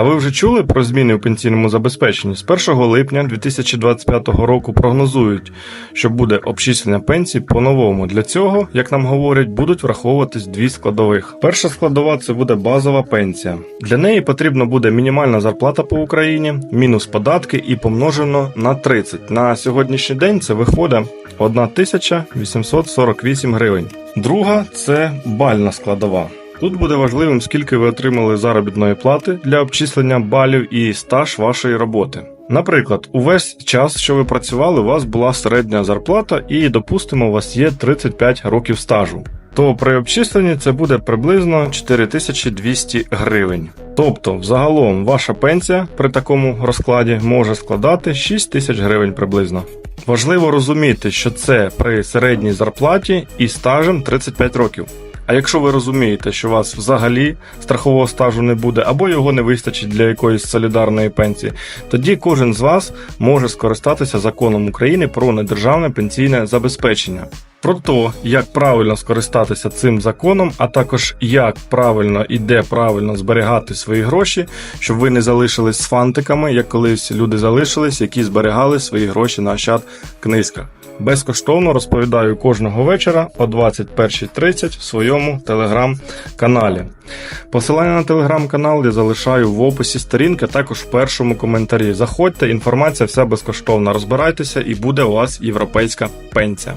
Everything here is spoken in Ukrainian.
А ви вже чули про зміни у пенсійному забезпеченні? З 1 липня 2025 року прогнозують, що буде обчислення пенсій по-новому. Для цього, як нам говорять, будуть враховуватись дві складових. Перша складова це буде базова пенсія. Для неї потрібно буде мінімальна зарплата по Україні, мінус податки і помножено на 30. На сьогоднішній день це виходить 1848 гривень. Друга це бальна складова. Тут буде важливим, скільки ви отримали заробітної плати для обчислення балів і стаж вашої роботи. Наприклад, увесь час, що ви працювали, у вас була середня зарплата, і, допустимо, у вас є 35 років стажу. То при обчисленні це буде приблизно 4200 гривень. Тобто, взагалом, ваша пенсія при такому розкладі може складати 6 тисяч гривень приблизно. Важливо розуміти, що це при середній зарплаті і стажем 35 років. А якщо ви розумієте, що у вас взагалі страхового стажу не буде, або його не вистачить для якоїсь солідарної пенсії, тоді кожен з вас може скористатися законом України про недержавне пенсійне забезпечення. Про те, як правильно скористатися цим законом, а також як правильно і де правильно зберігати свої гроші, щоб ви не залишились з фантиками, як колись люди залишились, які зберігали свої гроші на ощад книжках. Безкоштовно розповідаю кожного вечора о 21.30 в своєму телеграм-каналі. Посилання на телеграм-канал я залишаю в описі сторінки, також в першому коментарі. Заходьте, інформація вся безкоштовна. Розбирайтеся і буде у вас європейська пенсія.